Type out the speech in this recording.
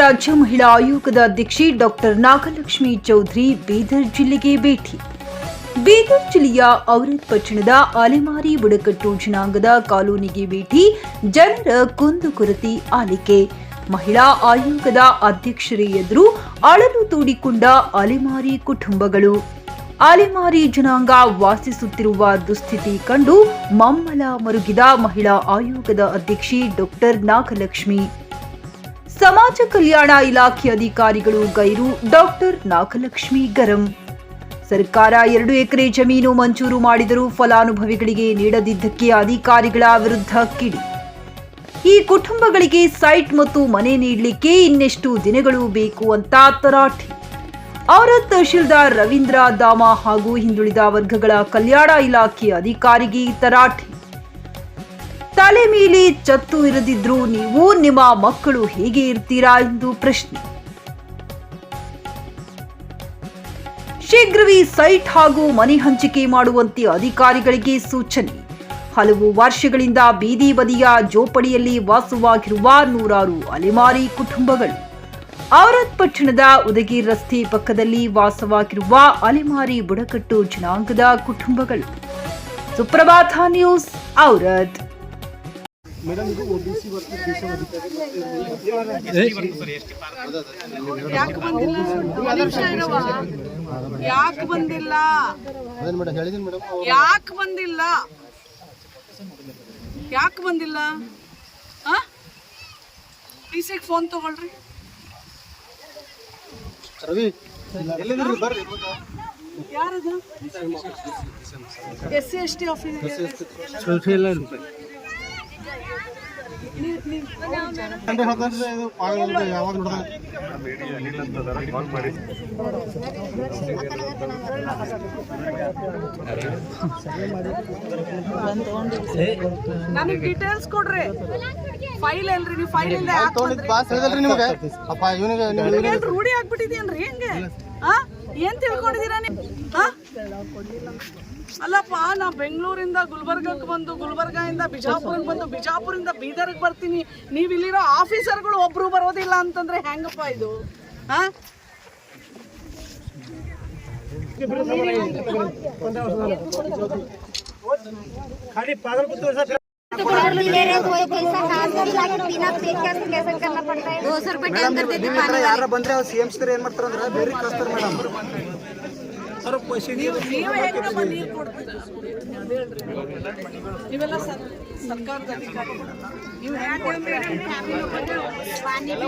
ರಾಜ್ಯ ಮಹಿಳಾ ಆಯೋಗದ ಅಧ್ಯಕ್ಷೆ ಡಾಕ್ಟರ್ ನಾಗಲಕ್ಷ್ಮಿ ಚೌಧರಿ ಬೀದರ್ ಜಿಲ್ಲೆಗೆ ಭೇಟಿ. ಬೀದರ್ ಜಿಲ್ಲೆಯ ಔರತ್ ಪಟ್ಟಣದ ಅಲೆಮಾರಿ ಬುಡಕಟ್ಟು ಜನಾಂಗದ ಕಾಲೋನಿಗೆ ಭೇಟಿ, ಜನರ ಕುಂದುಕೊರತೆ ಆಲಿಕೆ. ಮಹಿಳಾ ಆಯೋಗದ ಅಧ್ಯಕ್ಷರೇ ಎದುರು ಅಳಲು ತೋಡಿಕೊಂಡ ಅಲೆಮಾರಿ ಕುಟುಂಬಗಳು. ಅಲೆಮಾರಿ ಜನಾಂಗ ವಾಸಿಸುತ್ತಿರುವ ದುಸ್ಥಿತಿ ಕಂಡು ಮಮ್ಮಲ ಮರುಗಿದ ಮಹಿಳಾ ಆಯೋಗದ ಅಧ್ಯಕ್ಷೆ ಡಾಕ್ಟರ್ ನಾಗಲಕ್ಷ್ಮಿ. ಸಮಾಜ ಕಲ್ಯಾಣ ಇಲಾಖೆ ಅಧಿಕಾರಿಗಳು ಗೈರು ಡಾಕ್ಟರ್ ನಾಗಲಕ್ಷ್ಮಿ ಗರಂ. ಸರ್ಕಾರ ಎರಡು ಎಕರೆ ಜಮೀನು ಮಂಜೂರು ಮಾಡಿದರೂ ಫಲಾನುಭವಿಗಳಿಗೆ ನೀಡದಿದ್ದಕ್ಕೆ ಅಧಿಕಾರಿಗಳ ವಿರುದ್ಧ ಕಿಡಿ. ಈ ಕುಟುಂಬಗಳಿಗೆ ಸೈಟ್ ಮತ್ತು ಮನೆ ನೀಡಲಿಕ್ಕೆ ಇನ್ನೆಷ್ಟು ದಿನಗಳು ಬೇಕು ಅಂತ ತರಾಟೆ. ಅವರ ತಹಶೀಲ್ದಾರ್ ರವೀಂದ್ರ ದಾಮ ಹಾಗೂ ಹಿಂದುಳಿದ ವರ್ಗಗಳ ಕಲ್ಯಾಣ ಇಲಾಖೆ ಅಧಿಕಾರಿಗೆ ತರಾಟೆ. ತಲೆ ಮೇಲೆ ಚತ್ತು ಇರದಿದ್ರು ನೀವು ನಿಮ್ಮ ಮಕ್ಕಳು ಹೇಗೆ ಇರ್ತೀರಾ ಎಂದು ಪ್ರಶ್ನೆ. ಶೀಘ್ರವೇ ಸೈಟ್ ಹಾಗೂ ಮನೆ ಹಂಚಿಕೆ ಮಾಡುವಂತೆ ಅಧಿಕಾರಿಗಳಿಗೆ ಸೂಚನೆ. ಹಲವು ವರ್ಷಗಳಿಂದ ಬೀದಿ ಬದಿಯ ಜೋಪಡಿಯಲ್ಲಿ ವಾಸವಾಗಿರುವ ನೂರಾರು ಅಲೆಮಾರಿ ಕುಟುಂಬಗಳು. ಔರತ್ ಪಟ್ಟಣದ ಉದಗೀರ್ ರಸ್ತೆ ಪಕ್ಕದಲ್ಲಿ ವಾಸವಾಗಿರುವ ಅಲೆಮಾರಿ ಬುಡಕಟ್ಟು ಜನಾಂಗದ ಕುಟುಂಬಗಳು. ಸುಪ್ರಭಾತ ನ್ಯೂಸ್, ಔರತ್. ಯಾಕೆ ಬಂದಿಲ್ಲ. ಯಾಕೆ ಬಂದಿಲ್ಲ? ಯಾಕೆ ಬಂದಿಲ್ಲ? ಯಾಕೆ ಬಂದಿಲ್ಲ? ಆ? ಟಿಸಿಗೆ ಫೋನ್ ತಗೊಳ್ರಿ. ರವಿ ಬರ್ರಿ. ಯಾರದು? S C S T office. ನನಗೆ ಡೀಟೇಲ್ಸ್ ಕೊಡ್ರಿ. ಫೈಲ್ ಎಲ್ರಿ ನೀವು ಫೈಲ್ ಇಲ್ಲದೆ ಪಾಸ್ ಹೇಳಿದಲ್ರಿ ನಿಮಗೆ? ಅಪ್ಪ ಇವನಿಗೆ ರೂಢಿ ಆಗ್ಬಿಟ್ಟಿದ್ಯನ್ರಿ? ಹೆಂಗೆ? ಆ? ಏನ್ ತಿಳ್ಕೊಂಡಿದೀರಾ ನೀವು? ಆ? ಅಲ್ಲಪ್ಪ ನಾ ಬೆಂಗಳೂರಿಂದ ಗುಲ್ಬರ್ಗಕ್ಕೆ ಬಂದು ಗುಲ್ಬರ್ಗದಿಂದ ಬಿಜಾಪುರಕ್ಕೆ ಬಂದು ಬಿಜಾಪುರಿಂದ ಬೀದರ್ಗೆ ಬರ್ತೀನಿ ನೀವು ಇಲ್ಲಿರೋ ಆಫೀಸರ್ಗಳು ಒಬ್ರು ಬರೋದಿಲ್ಲ ಅಂತಂದ್ರೆ ಹೆಂಗಪ್ಪ ಇದು ಆ दो सौ रुपए टैंकर देती पानी ಯಾರ ಬಂದ್ರೆ ಅವ್ರು ಸಿ ಎಂ ಏನ್ ಮಾಡ್ತಾರ ಅಂದ್ರೆ ಬೇರೆ ಕಳಿಸ್ತಾರೆ ಮೇಡಮ್ ನೀವು ನೀವು ಹೆಂಗಪ್ಪ ನೀರು ಕೊಡ್ತೀರಾ ಅದ್ ಹೇಳ್ರಿ ನೀವೆಲ್ಲ ಸರ್- ಸರ್ಕಾರದ ಅಧಿಕಾರಿಗಳು ನೀವು ಹೆಂಗ್ ಕೊಡ್ತೀರಾ ನೀರು ಹೆಂಗ್ ಕೊಡ್ತೀರಾ ಹೇಳಿ